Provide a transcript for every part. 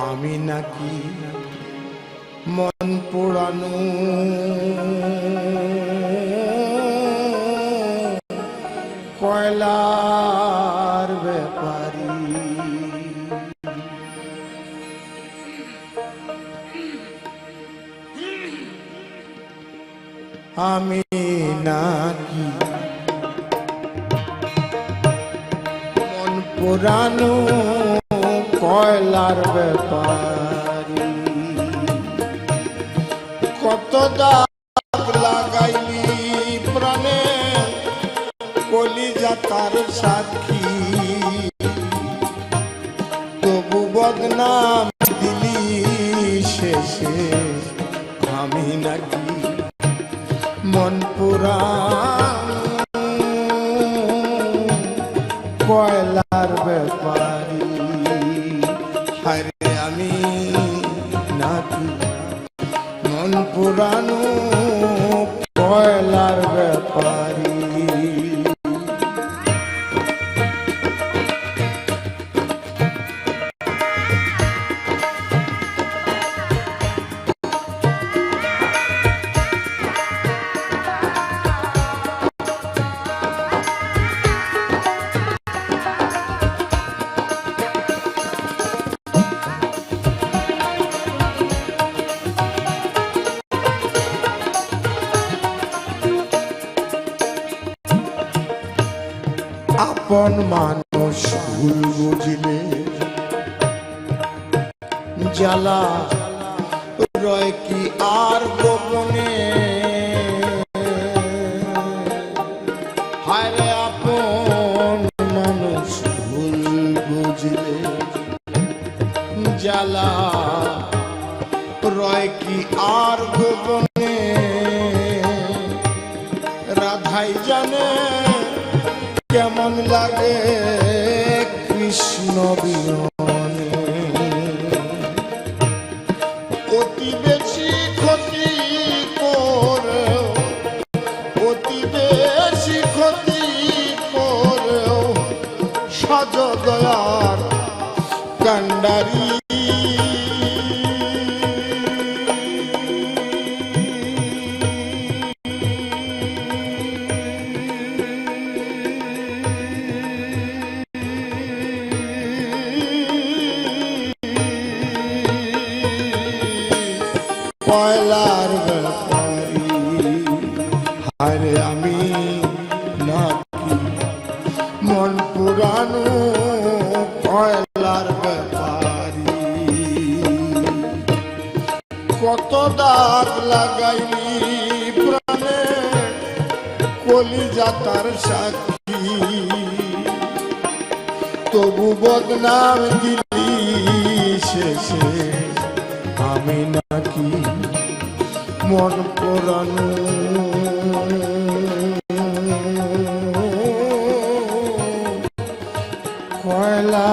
আমি নাকি মন পোড়ানো? কয়লার ব্যাপারী। আমি নাকি মন পুরানো কয়লার ব্যাপারী। কত দাগ লাগাইলি প্রাণে, কলিজা তার সাক্ষী। তবু বদনাম দিলি শেষে, আমি নাকি মন পুরা কয়লার ব্যাপারী। পুরানো কয়লার ব্যাপারী। আপন মানুষ ভুল বুঝলে জ্বালা রয় কি আর গোপনে? আপন মানুষ জ্বালা রয় কি আর গোপনে? রাধাই জানে কেমন লাগে কৃষ্ণ বিয়নে অতি বেশি ক্ষতি করেও, অতি বেশি ক্ষতি করেও সজ দয়ার কান্ডারি কয়লার ব্যাপারি। হারে আমি নাকি মন পুরানো কয়লার ব্যাপারি। কত দাগ লাগাইলি প্রাণে, কলিজা তার সাক্ষী। তবু বদনাম দিলি শেষে, আমি নাকি মন পোড়ানো কয়লা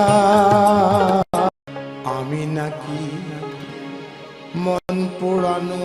আমি নাকি মন পোড়ানো